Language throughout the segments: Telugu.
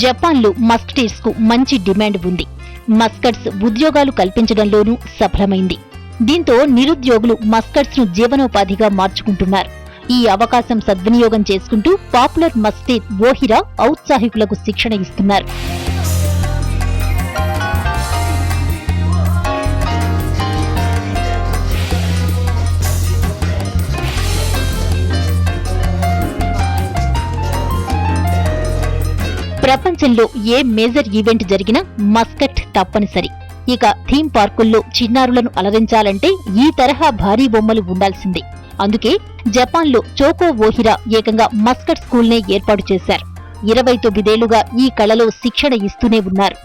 జపాన్లో మస్కటీర్స్కు మంచి డిమాండ్ ఉంది. మస్కట్స్ ఉద్యోగాలు కల్పించడంలోనూ సఫలమైంది. దీంతో నిరుద్యోగులు మస్కట్స్ను జీవనోపాధిగా మార్చుకుంటున్నారు. ఈ అవకాశం సద్వినియోగం చేసుకుంటూ పాపులర్ మస్టీర్ ఓహిరా ఔత్సాహికులకు శిక్షణ ఇస్తున్నారు. ప్రపంచంలో ఏ మేజర్ ఈవెంట్ జరిగినా మస్కట్ తప్పనిసరి. ఇక థీమ్ పార్కుల్లో చిన్నారులను అలరించాలంటే ఈ తరహా భారీ బొమ్మలు ఉండాల్సిందే. అందుకే జపాన్లో చోకో ఓహిరా ఏకంగా మస్కట్ స్కూల్నే ఏర్పాటు చేశారు. ఇరవై తొమ్మిదేళ్ళుగా ఈ కళలో శిక్షణ ఇస్తూనే ఉన్నారు.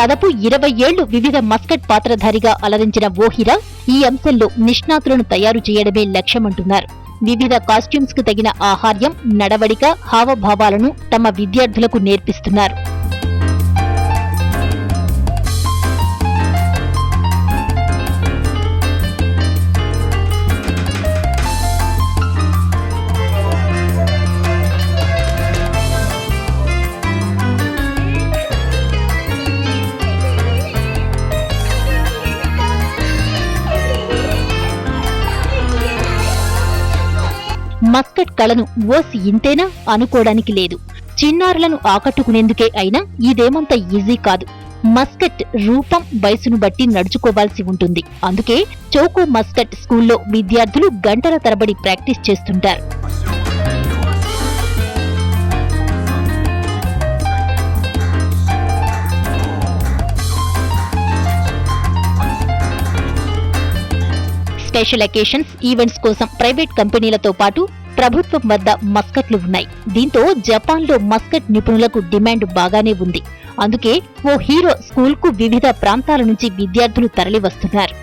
దాదాపు ఇరవై ఏళ్ళు వివిధ మస్కట్ పాత్రధారిగా అలరించిన ఓహిరా ఈ అంశంలో నిష్ణాతులను తయారు చేయడమే లక్ష్యమంటున్నారు. వివిధ కాస్ట్యూమ్స్కు తగిన ఆహార్యం నడవడిక హావభావాలను తమ విద్యార్థులకు నేర్పిస్తున్నారు. మస్కట్ కళను ఓసి ఇంతేనా అనుకోవడానికి లేదు. చిన్నారులను ఆకట్టుకునేందుకే అయినా ఇదేమంత ఈజీ కాదు. మస్కట్ రూపం వయసును బట్టి నడుచుకోవాల్సి ఉంటుంది. అందుకే చౌకో మస్కట్ స్కూల్లో విద్యార్థులు గంటల తరబడి ప్రాక్టీస్ చేస్తుంటారు. స్పెషల్ ఎకేషన్స్ ఈవెంట్స్ కోసం ప్రైవేట్ కంపెనీలతో పాటు ప్రభుత్వం వద్ద మస్కట్లు ఉన్నాయి. దీంతో జపాన్లో మస్కట్ నిపుణులకు డిమాండ్ బాగానే ఉంది. అందుకే ఓ హీరో స్కూల్కు వివిధ ప్రాంతాల నుంచి విద్యార్థులు తరలి వస్తున్నారు